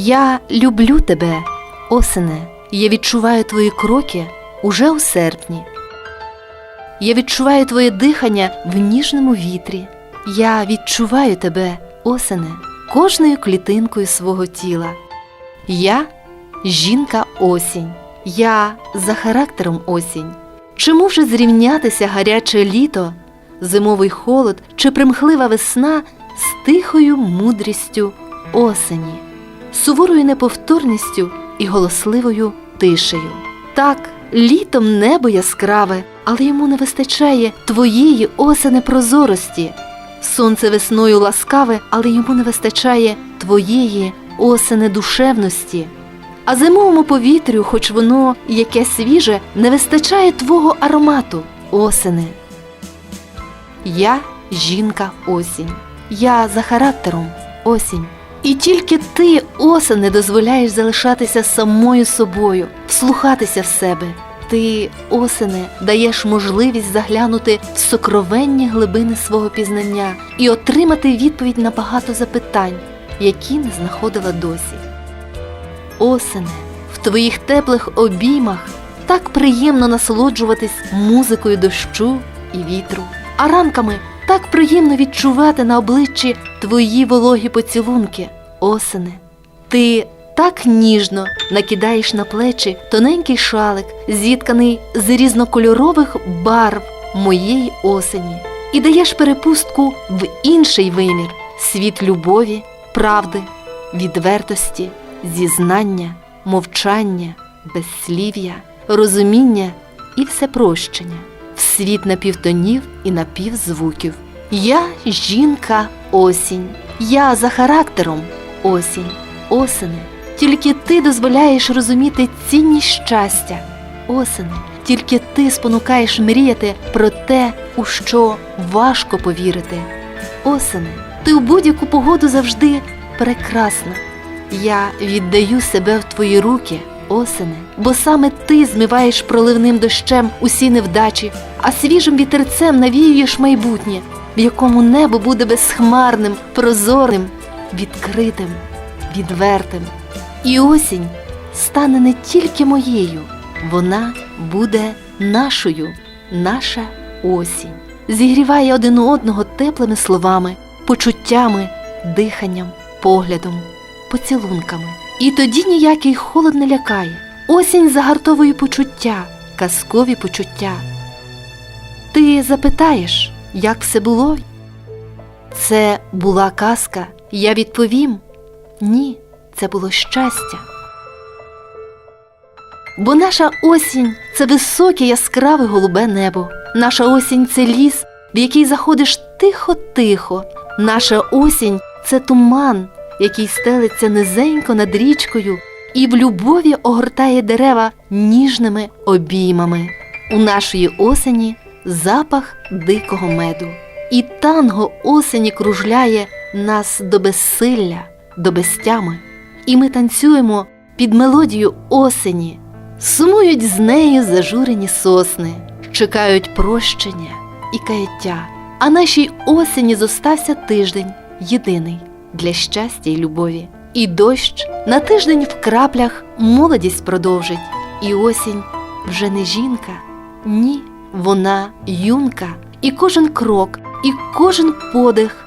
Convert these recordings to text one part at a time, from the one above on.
Я люблю тебе, осене. Я відчуваю твої кроки уже у серпні. Я відчуваю твоє дихання в ніжному вітрі. Я відчуваю тебе, осене, кожною клітинкою свого тіла. Я жінка осінь. Я за характером осінь. Чи може зрівнятися гаряче літо, зимовий холод чи примхлива весна з тихою мудрістю осені, суворою неповторністю і голосливою тишею? Так, літом небо яскраве, але йому не вистачає твоєї осени прозорості. Сонце весною ласкаве, але йому не вистачає твоєї осени душевності. А зимовому повітрю, хоч воно яке свіже, не вистачає твого аромату, осени. Я жінка осінь. Я за характером осінь. І тільки ти, осени, дозволяєш залишатися самою собою, вслухатися в себе. Ти, осене, даєш можливість заглянути в сокровенні глибини свого пізнання і отримати відповідь на багато запитань, які не знаходила досі. Осене, в твоїх теплих обіймах так приємно насолоджуватись музикою дощу і вітру, а ранками так приємно відчувати на обличчі твої вологі поцілунки, осене. Ти так ніжно накидаєш на плечі тоненький шалик, зітканий з різнокольорових барв моєї осені, і даєш перепустку в інший вимір світ любові, правди, відвертості, зізнання, мовчання, безслів'я, розуміння і всепрощення, в світ напівтонів і напівзвуків. Я жінка осінь, я за характером осінь, осени. Тільки ти дозволяєш розуміти цінність щастя, осени. Тільки ти спонукаєш мріяти про те, у що важко повірити. Осени, ти у будь-яку погоду завжди прекрасна. Я віддаю себе в твої руки, осене, бо саме ти змиваєш проливним дощем усі невдачі, а свіжим вітерцем навіюєш майбутнє, в якому небо буде безхмарним, прозорим, відкритим, відвертим. І осінь стане не тільки моєю, вона буде нашою, наша осінь. Зігріває один одного теплими словами, почуттями, диханням, поглядом, поцілунками. І тоді ніякий холод не лякає. Осінь загартовує почуття, казкові почуття. Ти запитаєш, як все було? Це була казка. Я відповім ні, це було щастя. Бо наша осінь це високе яскраве голубе небо. Наша осінь це ліс, в який заходиш тихо-тихо. Наша осінь це туман, який стелиться низенько над річкою і в любові огортає дерева ніжними обіймами. У нашої осені запах дикого меду. І танго осені кружляє нас до безсилля, до безтями. І ми танцюємо під мелодію осені, сумують з нею зажурені сосни, чекають прощення і каяття. А нашій осені зостався тиждень єдиний для щастя й любові. І дощ на тиждень в краплях молодість продовжить, і осінь вже не жінка, ні, вона юнка, і кожен крок, і кожен подих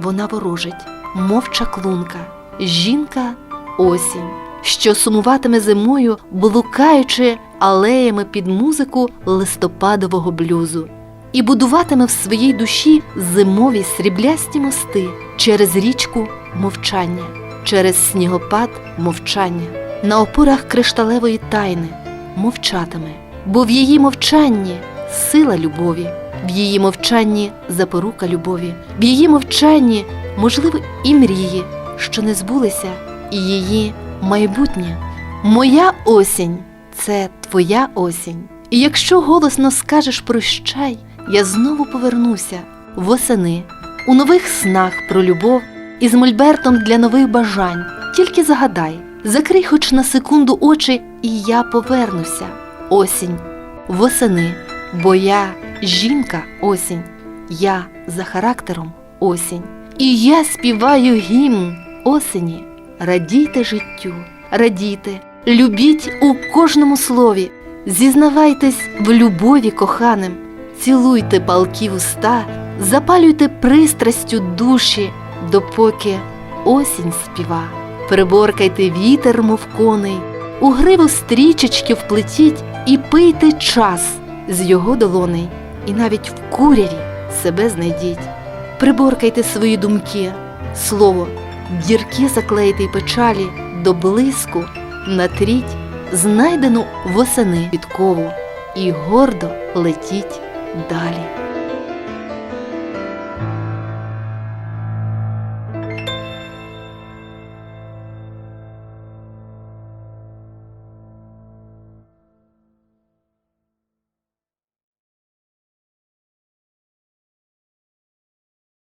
вона ворожить, мов чаклунка, жінка осінь, що сумуватиме зимою, блукаючи алеями під музику листопадового блюзу, і будуватиме в своїй душі зимові сріблясті мости через річку мовчання, через снігопад мовчання, на опорах кришталевої тайни мовчатиме, бо в її мовчанні сила любові, в її мовчанні запорука любові, в її мовчанні, можливо, і мрії, що не збулися, і її майбутнє. Моя осінь це твоя осінь. І якщо голосно скажеш прощай, я знову повернуся восени у нових снах про любов і з мольбертом для нових бажань. Тільки загадай, закрий хоч на секунду очі, і я повернуся. Осінь, восени, бо я жінка осінь, я за характером осінь. І я співаю гімн осені радійте життю, радійте, любіть у кожному слові, зізнавайтесь в любові коханим, цілуйте палки уста, запалюйте пристрастю душі, допоки осінь співа. Приборкайте вітер, мов коней, у гриву стрічечки вплетіть і пийте час з його долоней, і навіть в куряві себе знайдіть. Приборкайте свої думки, слово, дірки заклейте й печалі, до блиску натріть знайдену восени підкову і гордо летіть далі.